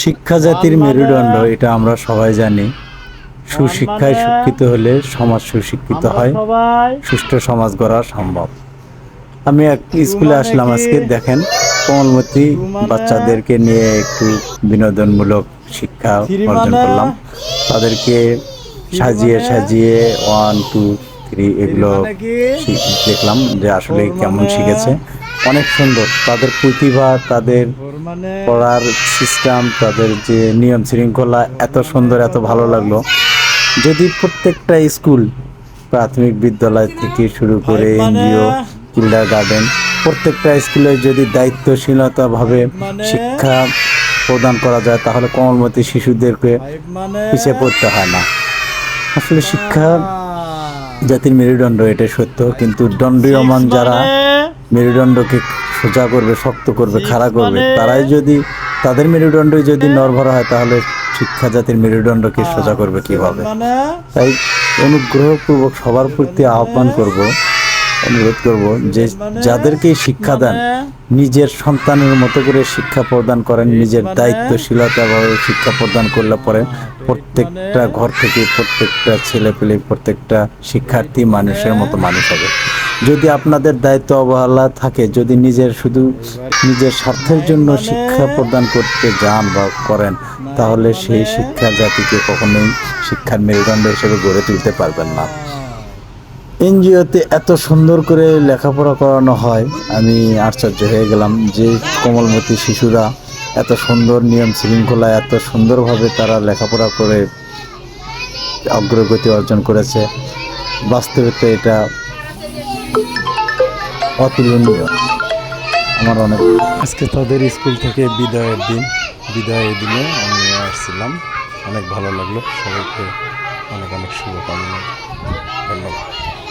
শিক্ষা জাতির মেরুদণ্ড এটা আমরা সবাই জানি। সুশিক্ষায় শিক্ষিত হলে সমাজ সুশিক্ষিত হয়। সুষ্ঠু সমাজ গড়া সম্ভব। আমি এক স্কুলে আসলাম আজকে দেখেন কোমলমতি বাচ্চাদেরকে নিয়ে একটু বিনোদনমূলক শিক্ষা অর্জন করলাম। তাদেরকে সাজিয়ে সাজিয়ে ওয়ান টু থ্রি এগুলো দেখলাম যে আসলে কেমন শিখেছে। অনেক সুন্দর। তাদের প্রতিভা তাদের পড়ার সিস্টেম তাদের যে নিয়ম শৃঙ্খলা এত সুন্দর এত ভালো লাগল। যদি প্রত্যেকটা স্কুল প্রাথমিক বিদ্যালয় থেকে শুরু করে মানে- এনজিও কিন্ডার গার্ডেন প্রত্যেকটা স্কুলে যদি দায়িত্বশীলতাভাবে মানে- শিক্ষা প্রদান করা যায় তাহলে কোমলমতি শিশুদেরকে মানে পিছিয়ে পড়তে হয় না। আসলে শিক্ষা জাতির মেরুদণ্ড এটা সত্য। কিন্তু দণ্ডীয়মান যারা মেরুদণ্ডকে সোজা করবে শক্ত করবে খাড়া করবে। মানে- তারাই যদি তাদের মেরুদণ্ড যদি নরভরা হয় তাহলে শিক্ষা জাতির মেরুদণ্ডকে সোজা করবে কীভাবে? মানে তাই অনুগ্রহপূর্বক সবার প্রতি আহ্বান করব অনুরোধ করব যে যাদেরকে শিক্ষা দেন নিজের সন্তানের মতো করে শিক্ষা প্রদান করেন নিজের দায়িত্বশীলতাভাবে শিক্ষা প্রদান করলে পরে প্রত্যেকটা ঘর থেকে প্রত্যেকটা ছেলে পেলে প্রত্যেকটা শিক্ষার্থী মানুষের মতো মানুষ হবে। যদি আপনাদের দায়িত্ব অবহেলা থাকে, যদি নিজের শুধু নিজের স্বার্থের জন্য শিক্ষা প্রদান করতে যান বা করেন, তাহলে সেই শিক্ষা জাতিকে কখনোই শিক্ষার মেরুদণ্ড হিসেবে গড়ে তুলতে পারবেন না। এনজিওতে এত সুন্দর করে লেখাপড়া করানো হয়, আমি আশ্চর্য হয়ে গেলাম যে কোমলমতি শিশুরা এত সুন্দর নিয়ম শৃঙ্খলা এত সুন্দরভাবে তারা লেখাপড়া করে অগ্রগতি অর্জন করেছে। বাস্তবে তো এটা অতুলনীয়। আমার অনেক আজকে তাদের স্কুল থেকে বিদায়ের দিন। বিদায়ের দিনে আমি আসছিলাম। অনেক ভালো লাগল। সবাইকে অনেক অনেক শুভকামনা। ধন্যবাদ।